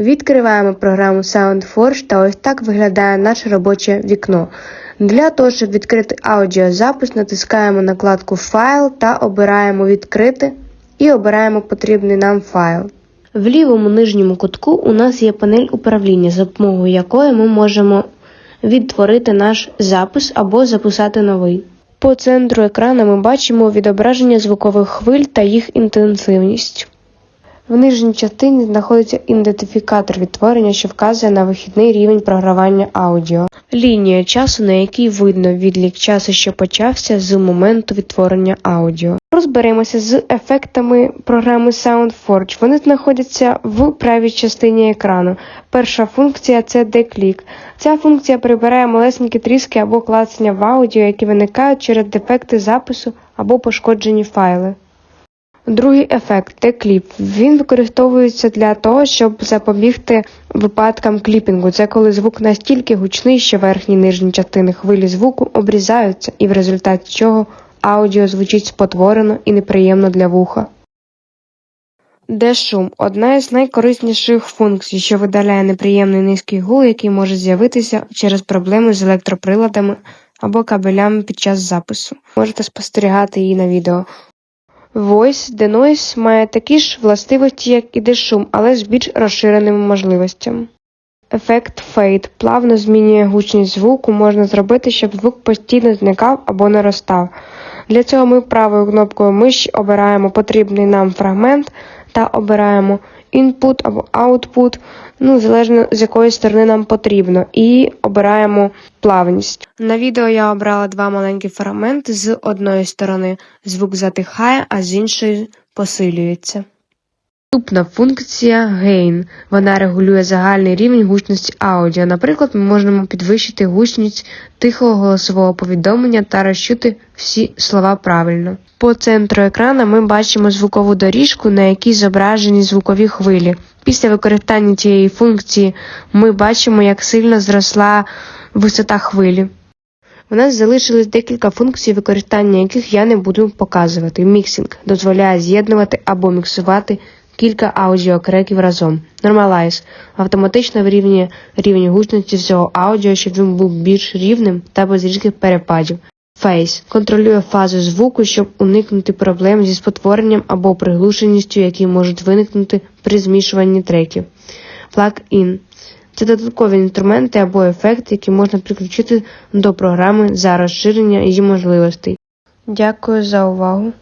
Відкриваємо програму SoundForge та ось так виглядає наше робоче вікно. Для того, щоб відкрити аудіозапис, натискаємо накладку Файл та обираємо Відкрити і обираємо потрібний нам файл. В лівому нижньому кутку у нас є панель управління, за допомогою якої ми можемо відтворити наш запис або записати новий. По центру екрану ми бачимо відображення звукових хвиль та їх інтенсивність. В нижній частині знаходиться ідентифікатор відтворення, що вказує на вихідний рівень програвання аудіо. Лінія часу, на якій видно відлік часу, що почався з моменту відтворення аудіо. Розберемося з ефектами програми SoundForge. Вони знаходяться в правій частині екрану. Перша функція це деклік. Ця функція прибирає малесенькі тріски або клацання в аудіо, які виникають через дефекти запису або пошкоджені файли. Другий ефект це кліп. Він використовується для того, щоб запобігти випадкам кліпінгу. Це коли звук настільки гучний, що верхні і нижні частини хвилі звуку обрізаються, і в результаті чого аудіо звучить спотворено і неприємно для вуха. Дешум одна із найкорисніших функцій, що видаляє неприємний низький гул, який може з'явитися через проблеми з електроприладами або кабелями під час запису. Можете спостерігати її на відео. Voice Denoise має такі ж властивості, як і дешум, але з більш розширеними можливостями. Ефект Fade плавно змінює гучність звуку, можна зробити, щоб звук постійно зникав або наростав. Для цього ми правою кнопкою миші обираємо потрібний нам фрагмент та обираємо Input або Output, ну, залежно з якої сторони нам потрібно, і обираємо плавність. На відео я обрала два маленькі фрагменти з одної сторони. Звук затихає, а з іншої посилюється. Наступна функція Gain. Вона регулює загальний рівень гучності аудіо. Наприклад, ми можемо підвищити гучність тихого голосового повідомлення та розчути всі слова правильно. По центру екрана ми бачимо звукову доріжку, на якій зображені звукові хвилі. Після використання цієї функції ми бачимо, як сильно зросла висота хвилі. У нас залишилось декілька функцій, використання яких я не буду показувати. Міксинг дозволяє з'єднувати або міксувати кілька аудіокреків разом. Normalize автоматично вирівнює рівень гучності всього аудіо, щоб він був більш рівним та без різких перепадів. Phase контролює фазу звуку, щоб уникнути проблем зі спотворенням або приглушеністю, які можуть виникнути при змішуванні треків. Plug-in це додаткові інструменти або ефекти, які можна підключити до програми за розширення її можливостей. Дякую за увагу!